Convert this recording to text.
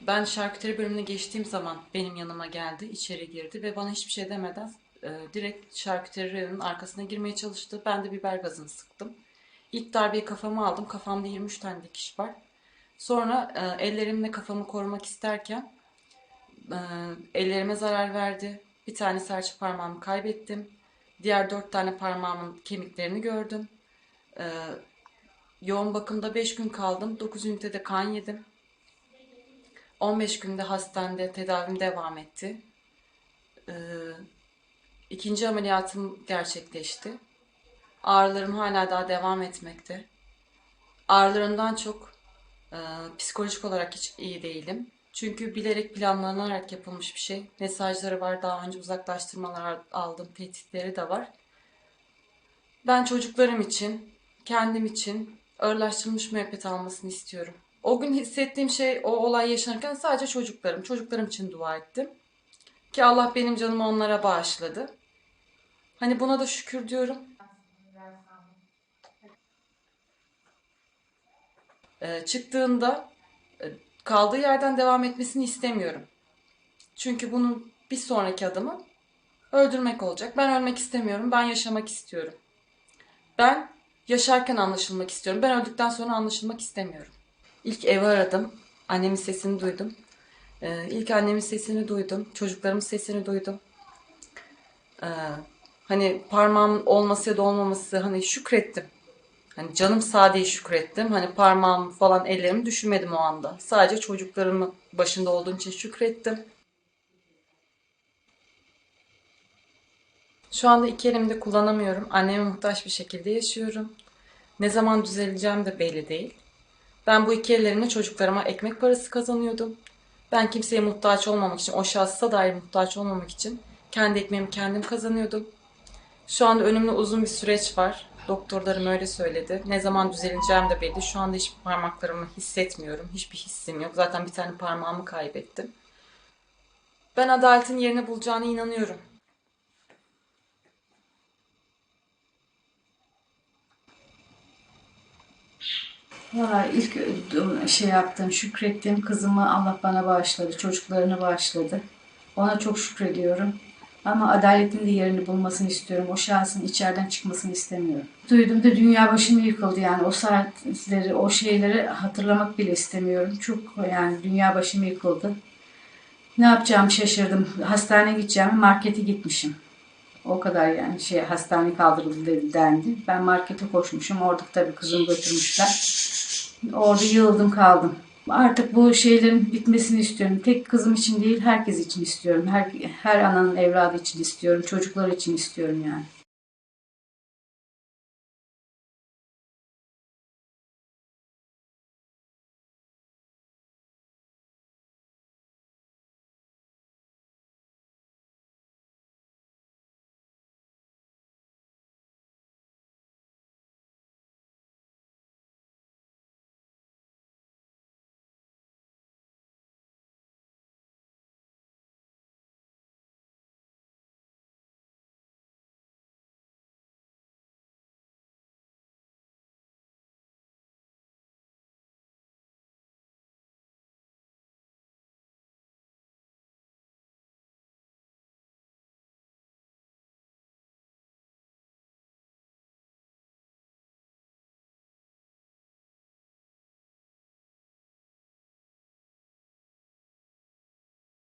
Ben şarküteri bölümüne geçtiğim zaman benim yanıma geldi, içeri girdi ve bana hiçbir şey demeden e, direkt şarküteri arkasına girmeye çalıştı. Ben de biber gazını sıktım. İlk darbeyi kafama aldım. Kafamda 23 tane dikiş var. Sonra e, ellerimle kafamı korumak isterken e, ellerime zarar verdi. Bir tane serçe parmağımı kaybettim. Diğer dört tane parmağımın kemiklerini gördüm. E, yoğun bakımda 5 gün kaldım. 9 ünitede kan yedim. 15 günde hastanede tedavim devam etti. Ee, ikinci ameliyatım gerçekleşti. Ağrılarım hala daha devam etmekte. Ağrılarımdan çok e, psikolojik olarak hiç iyi değilim. Çünkü bilerek planlanarak yapılmış bir şey. Mesajları var, daha önce uzaklaştırmalar aldım, tehditleri de var. Ben çocuklarım için, kendim için ağırlaştırılmış müebbet almasını istiyorum. O gün hissettiğim şey, o olay yaşanırken sadece çocuklarım. Çocuklarım için dua ettim. Ki Allah benim canımı onlara bağışladı. Hani buna da şükür diyorum. Ee, çıktığında kaldığı yerden devam etmesini istemiyorum. Çünkü bunun bir sonraki adımı öldürmek olacak. Ben ölmek istemiyorum, ben yaşamak istiyorum. Ben yaşarken anlaşılmak istiyorum. Ben öldükten sonra anlaşılmak istemiyorum. İlk evi aradım. Annemin sesini duydum. Ee, ilk annemin sesini duydum. Çocuklarımın sesini duydum. Ee, hani parmağım olması ya da olmaması hani şükrettim. Hani canım sağ diye şükrettim. Hani parmağım falan ellerimi düşünmedim o anda. Sadece çocuklarımın başında olduğum için şükrettim. Şu anda iki elimi de kullanamıyorum. Anneme muhtaç bir şekilde yaşıyorum. Ne zaman düzeleceğim de belli değil. Ben bu iki ellerimle çocuklarıma ekmek parası kazanıyordum. Ben kimseye muhtaç olmamak için, o şahsa dair muhtaç olmamak için kendi ekmeğimi kendim kazanıyordum. Şu anda önümde uzun bir süreç var. Doktorlarım öyle söyledi. Ne zaman düzeleceğim de belli. Şu anda hiçbir parmaklarımı hissetmiyorum. Hiçbir hissim yok. Zaten bir tane parmağımı kaybettim. Ben adaletin yerini bulacağına inanıyorum. Valla ilk şey yaptım, şükrettim. Kızımı Allah bana bağışladı, çocuklarını bağışladı. Ona çok şükrediyorum. Ama adaletin de yerini bulmasını istiyorum. O şahsın içeriden çıkmasını istemiyorum. Duyduğumda dünya başıma yıkıldı yani. O saatleri, o şeyleri hatırlamak bile istemiyorum. Çok yani dünya başıma yıkıldı. Ne yapacağımı şaşırdım. Hastaneye gideceğim, markete gitmişim. O kadar yani şey hastane kaldırıldı dedi- dendi. Ben markete koşmuşum. Orada tabii kızımı götürmüşler. Orada yığıldım kaldım. Artık bu şeylerin bitmesini istiyorum. Tek kızım için değil herkes için istiyorum. Her, her ananın evladı için istiyorum. Çocuklar için istiyorum yani.